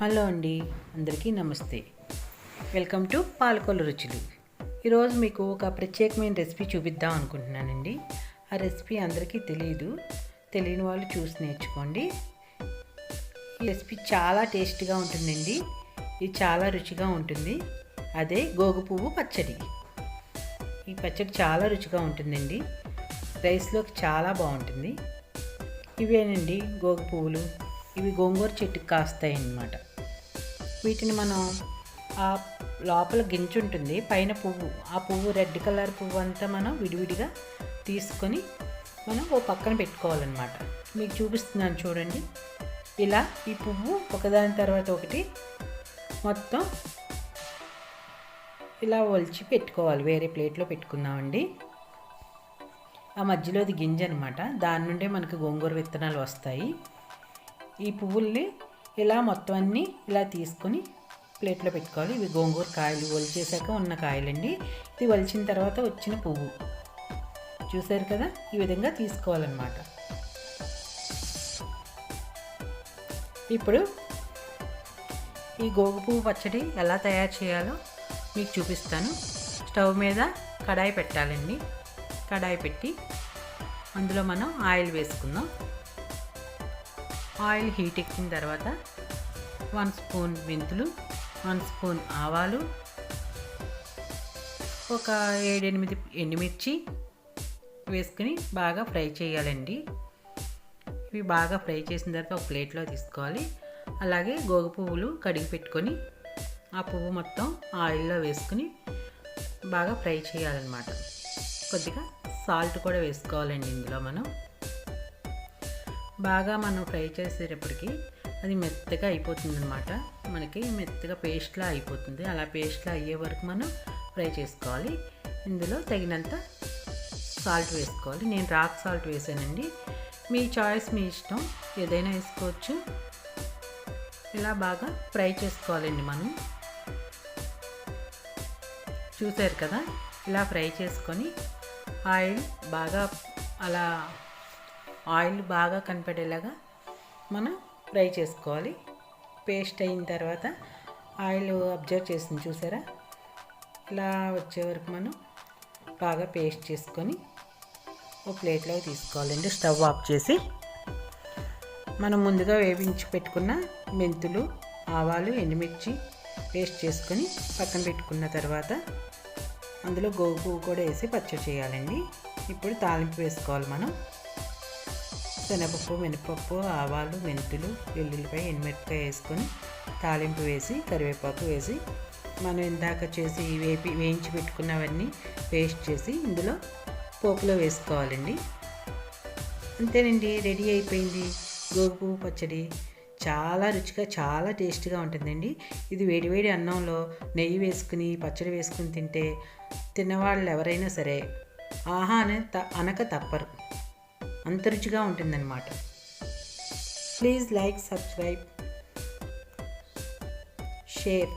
Hello అండి అందరికీ నమస్తే. వెల్కమ్ టు పాలకొల రుచులు. ఈరోజు మీకు ఒక ప్రత్యేకమైన రెసిపీ చూపిద్దాం అనుకుంటున్నానండి. ఆ రెసిపీ అందరికీ తెలియదు తెలియని వాళ్ళు చూసి నేర్చుకోండి. ఈ రెసిపీ చాలా టేస్ట్గా ఉంటుందండి. ఇది చాలా రుచిగా ఉంటుంది. అదే గోగు పువ్వు పచ్చడి. ఈ పచ్చడి చాలా రుచిగా ఉంటుందండి. రైస్లోకి చాలా బాగుంటుంది. ఇవేనండి గోగు పువ్వులు. ఇవి గోంగూర చెట్టుకి కాస్తాయి అన్నమాట వీటిని మనం ఆ లోపల గింజ ఉంటుంది పైన పువ్వు. ఆ పువ్వు రెడ్ కలర్ పువ్వు అంతా మనం విడివిడిగా తీసుకొని మనం ఓ పక్కన పెట్టుకోవాలన్నమాట. మీకు చూపిస్తున్నాను చూడండి. ఇలా ఈ పువ్వు ఒకదాని తర్వాత ఒకటి మొత్తం ఇలా ఒలిచి పెట్టుకోవాలి. వేరే ప్లేట్లో పెట్టుకుందామండి. ఆ మధ్యలోది గింజ అనమాట దాని నుండే మనకు గోంగూర విత్తనాలు వస్తాయి. ఈ పువ్వుల్ని ఇలా మొత్తం అన్నీ ఇలా తీసుకొని ప్లేట్లో పెట్టుకోవాలి. ఇవి గోంగూర కాయలు ఒలిచేసాక ఉన్న కాయలండి. ఇది ఒలిచిన తర్వాత వచ్చిన పువ్వు. చూసారు కదా? ఈ విధంగా తీసుకోవాలన్నమాట. ఇప్పుడు ఈ గోగు పువ్వు పచ్చడి ఎలా తయారు చేయాలో మీకు చూపిస్తాను. స్టవ్ మీద కడాయి పెట్టాలండి. కడాయి పెట్టి అందులో మనం ఆయిల్ వేసుకుందాం. ఆయిల్ హీట్ ఎక్కిన తర్వాత వన్ స్పూన్ మెంతులు వన్ స్పూన్ ఆవాలు ఒక ఏడెనిమిది ఎండుమిర్చి వేసుకుని బాగా ఫ్రై చేయాలండి. ఇవి బాగా ఫ్రై చేసిన తర్వాత ఒక ప్లేట్లో తీసుకోవాలి. అలాగే గోగు పువ్వులు కడిగి పెట్టుకొని ఆ పువ్వు మొత్తం ఆయిల్లో వేసుకుని బాగా ఫ్రై చేయాలన్నమాట. కొద్దిగా సాల్ట్ కూడా వేసుకోవాలండి ఇందులో మనం. బాగా మనం ఫ్రై చేసేటప్పటికి అది మెత్తగా అయిపోతుంది అనమాట మనకి మెత్తగా పేస్ట్లా అయిపోతుంది. అలా పేస్ట్లా అయ్యే వరకు మనం ఫ్రై చేసుకోవాలి. ఇందులో తగినంత సాల్ట్ వేసుకోవాలి. నేను రాక్ సాల్ట్ వేసానండి. మీ చాయిస్ మీ ఇష్టం. ఏదైనా వేసుకోవచ్చు. ఇలా బాగా ఫ్రై చేసుకోవాలండి మనం. చూసారు కదా? ఇలా ఫ్రై చేసుకొని ఆయిల్ బాగా అలా ఆయిల్ బాగా కనపడేలాగా మనం ఫ్రై చేసుకోవాలి. పేస్ట్ అయిన తర్వాత ఆయిల్ అబ్జర్వ్ చేసింది చూసారా? ఇలా వచ్చే వరకు మనం బాగా పేస్ట్ చేసుకొని ఒక ప్లేట్లో తీసుకోవాలండి స్టవ్ ఆఫ్ చేసి మనం ముందుగా వేయించి పెట్టుకున్న మెంతులు ఆవాలు ఎండుమిర్చి పేస్ట్ చేసుకొని పక్కన పెట్టుకున్న తర్వాత అందులో గోగు పువ్వు కూడా వేసి పచ్చడి చేయాలండి. ఇప్పుడు తాలింపు వేసుకోవాలి మనం. శనగపప్పు మినపప్పు ఆవాలు మెంతులు వెల్లుల్లిపాయ ఎండుమిరపకాయ వేసుకొని తాలింపు వేసి కరివేపాకు వేసి మనం ఇందాక చేసి వేపి వేయించి పెట్టుకున్నవన్నీ పేస్ట్ చేసి ఇందులో పోపులో వేసుకోవాలండి. అంతేనండి రెడీ అయిపోయింది. గోగు పచ్చడి చాలా రుచిగా చాలా టేస్ట్గా ఉంటుందండి. ఇది వేడివేడి అన్నంలో నెయ్యి వేసుకుని పచ్చడి వేసుకుని తింటే తిన్నవాళ్ళు ఎవరైనా సరే ఆహా అనే త అనక తప్పరు. అంతరుచిగా ఉంటుందన్నమాట. Please like subscribe share